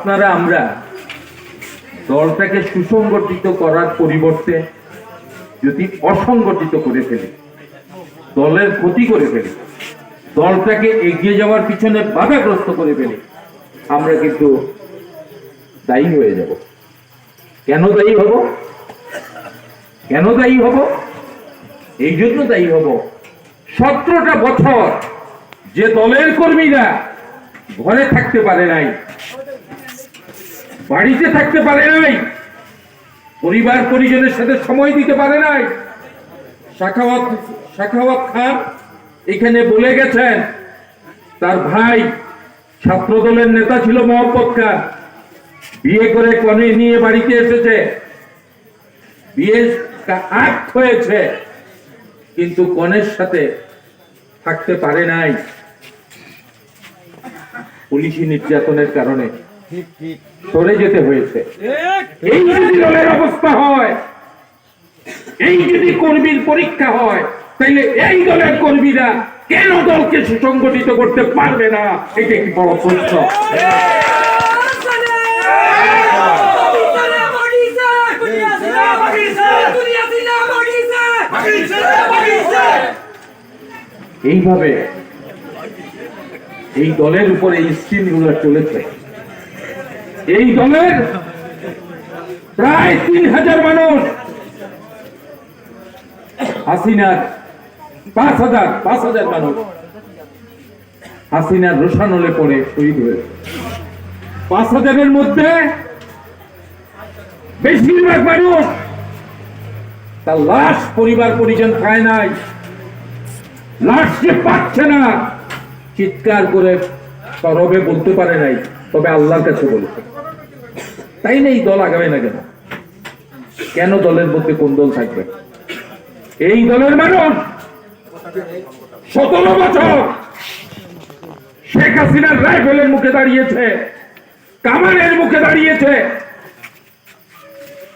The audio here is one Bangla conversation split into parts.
আপনারা আমরা দলটাকে সুসংগঠিত করার পরিবর্তে যদি অসংগঠিত করে ফেলি, দলের ক্ষতি করে ফেলি, দলটাকে এগিয়ে যাওয়ার পিছনে বাধাগ্রস্ত করে ফেলি, আমরা কিন্তু দায়ী হয়ে যাব। কেন দায়ী হব? কেন দায়ী হব? এই জন্য দায়ী হব। সতেরোটা বছর যে দলের কর্মীরা ঘরে থাকতে পারে নাই বাড়িতে থাকতে পারে নাই। পরিবার পরিজনের সাথে সময় দিতে পারে নাই। শাখাওয়াত শাখাওয়াত খান এখানে বলে গেছেন, তার ভাই ছাত্র দলের নেতা ছিল মোহাম্মদ খান। বিয়ে করে কনে নিয়ে বাড়িতে এসেছে। বিয়ে আট হয়েছে, কিন্তু কনের সাথে থাকতে পারে নাই। পুলিশি নির্যাতনের কারণে। সরে যেতে হয়েছে। এই যদি দলের অবস্থা হয়, এই যদি কর্মীর পরীক্ষা হয়, তাইলে এই দলের কর্মীরা কেন দলকে সুসংগঠিত করতে পারবে না? এটা একটি বড় প্রশ্ন। এইভাবে এই দলের উপরে স্কিমগুলো চলেছে। এই দলের প্রায় তিন হাজার মানুষ হাসিনার পাঁচ হাজার পাঁচ হাজার মানুষ হাসিনার রোশানলে পড়ে শহীদ হয়েছে। পাঁচ হাজারের মধ্যে বেশিরভাগ মানুষ তার লাশ পরিবার পরিজন খায় নাই। লাশ সে পাচ্ছে না, চিৎকার করে সরবে বলতে পারে নাই, তবে আল্লাহর কাছে বলেছে। তাই নেই দল আগাবে না কেন? কেন দলের মধ্যে কোন দল থাকবে? এই দলের মানুষ সতেরো বছর শেখ হাসিনার রাইফেলের মুখে দাঁড়িয়েছে কামানের মুখে দাঁড়িয়েছে,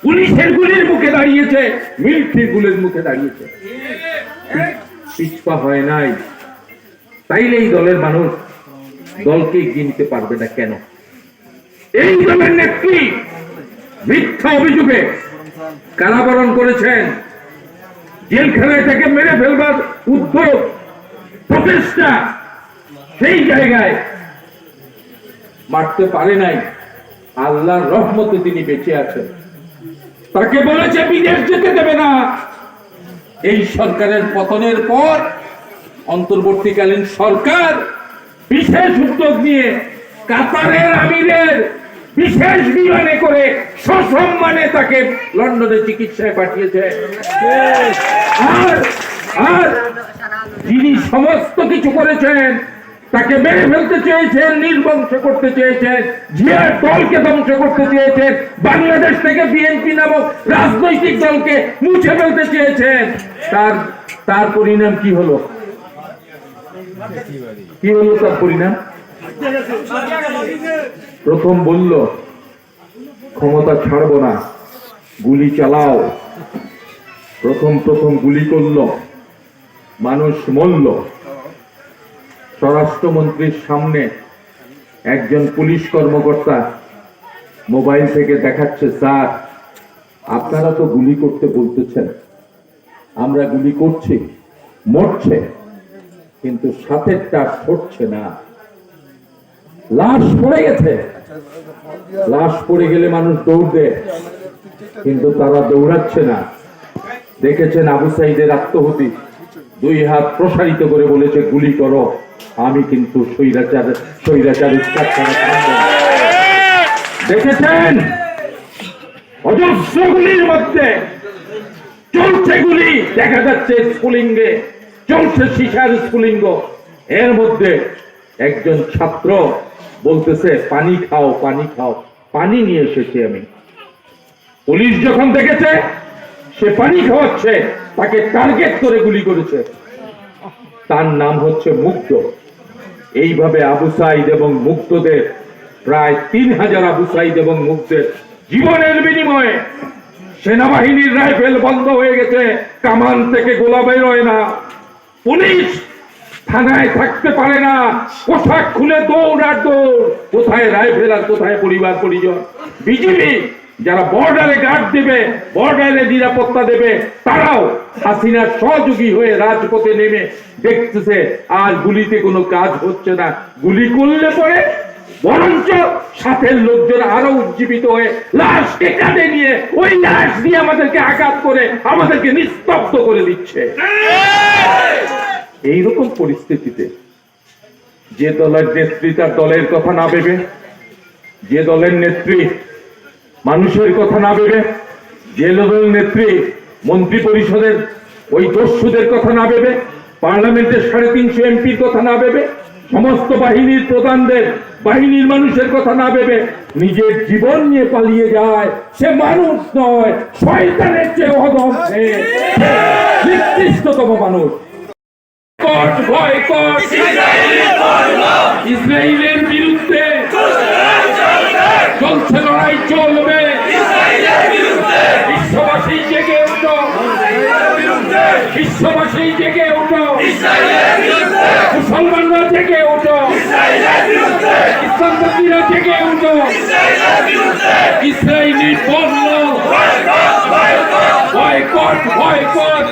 পুলিশের গুলির মুখে দাঁড়িয়েছে মিলিটারি গুলির মুখে দাঁড়িয়েছে। পিছপা হয় নাই। তাইলে এই দলের মানুষ দলকে এগিয়ে নিতে পারবে না কেন? এই দলের নেত্রী মিথ্যা অভিযোগে কারাবরণ করেছেন। জেলখানায় থেকে মেরে ফেলবার উদ্যোগ, প্রচেষ্টা সেই জায়গায় মারতে পারে নাই। আল্লাহর রহমতে তিনি বেঁচে আছেন। তাকে বলেছে, বিদেশ যেতে দেবে না। এই সরকারের পতনের পর অন্তর্বর্তীকালীন সরকার বিশেষ উদ্যোগ নিয়ে কাতারের আমিরের বিশেষ বিমানে করে সসম্মানে তাকে লন্ডনে চিকিৎসায় পাঠিয়েছে। আর আর যিনি সমস্ত কিছু করেছেন, তাকে মেরে ফেলতে চেয়েছেন, নির্বংশ করতে চেয়েছেন, জিয়ার দলকে ধ্বংস করতে চেয়েছেন, বাংলাদেশ থেকে বিএনপি নামক রাজনৈতিক দলকে মুছে ফেলতে চেয়েছেন। তার তার পরিণাম কি হলো? কি হলো তার পরিণাম? প্রথম বলল, ক্ষমতা ছাড়বো না, গুলি চালাও। প্রথম প্রথম গুলি করল, মানুষ মরল। স্বরাষ্ট্রমন্ত্রীর সামনে একজন পুলিশ কর্মকর্তা মোবাইল থেকে দেখাচ্ছে, স্যার, আপনারা তো গুলি করতে বলতেছেন। আমরা গুলি করছি, মরছে, কিন্তু সাথে সাথেরটা সরছে না। লাশ পড়ে গেছে। লাশ পড়ে গেলে মানুষ দৌড় দেয় কিন্তু তারা দৌড়াচ্ছে না। দেখেছেন আবু সাইদের আত্মহতি। দুই হাত প্রসারিত করে বলেছে, গুলি করো, আমি কিন্তু। দেখেছেন? অজস্র গুলির মধ্যে চলছে গুলি। দেখা যাচ্ছে স্কুলিঙ্গে চলছে শিশার স্কুলিঙ্গ এর মধ্যে একজন ছাত্র বলতেছে, পানি খাও পানি খাও। পানি নিয়ে এসেছি আমি। পুলিশ যখন দেখেছে, সে পানি খাওয়াচ্ছে, তাকে টার্গেট করে গুলি করেছে। তার নাম হচ্ছে মুক্ত এইভাবে আবু সাইদ এবং মুক্তদের প্রায় তিন হাজার আবু সাইদ এবং মুক্তের জীবনের বিনিময়ে সেনাবাহিনীর রাইফেল বন্ধ হয়ে গেছে কামান থেকে গোলা বেরোয় না। পুলিশ থানায় থাকতে পারে না। পোশাক খুলে দৌড় আর দৌড়। কোথায় রাইফেল আর কোথায় পরিবার পরিজন? বিজেপি, যারা বর্ডারে গার্ড দেবে, বর্ডারে নিরাপত্তা দেবে, তারাও হাসিনার সহযোগী হয়ে রাজপথে নেমে দেখতেছে, আর গুলিতে কোনো কাজ হচ্ছে না। গুলি করলে পরে বরঞ্চ সাথের লোকজন আরও উজ্জীবিত হয়ে লাশকে কাঁধে নিয়ে ওই লাশ দিয়ে আমাদেরকে আঘাত করে, আমাদেরকে নিস্তব্ধ করে দিচ্ছে। এইরকম পরিস্থিতিতে যে দলের নেত্রী তার দলের কথা না ভেবে, যে দলের নেত্রী মানুষের কথা না ভেবে, যে দলের নেত্রী মন্ত্রী পরিষদের ওই দস্যুদের কথা না ভেবে, পার্লামেন্টের সাড়ে তিনশো এমপির কথা না ভেবে, সমস্ত বাহিনীর প্রধানদের, বাহিনীর মানুষের কথা না ভেবে নিজের জীবন নিয়ে পালিয়ে যায়, সে মানুষ নয়, শয়তানের চেয়ে অদম নিকৃষ্টতম মানুষ। কট ভয় কট ইসরায়েলের বিরুদ্ধে চলছে লড়াই, চলবে। বিশ্ববাসী জেগে উঠো বিশ্ববাসী জেগে উঠো মুসলমানরা জেগে উঠো ইসলামপন্থীরা জেগে উঠো ইসরায়েলি পণ্য বয়কট বয়কট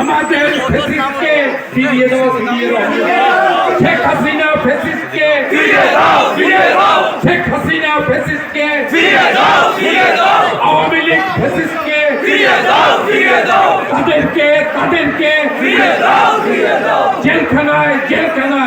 আমাদের ফেসিসকে ফিরিয়ে দাও ফিরিয়ে দাও। শেখ হাসিনা ফেসিসকে শেখ হাসিনা ফেসিসকে আওয়ামী লীগ ফেসিসকে তাদেরকে তাদেরকে জেলখানায় জেলখানায়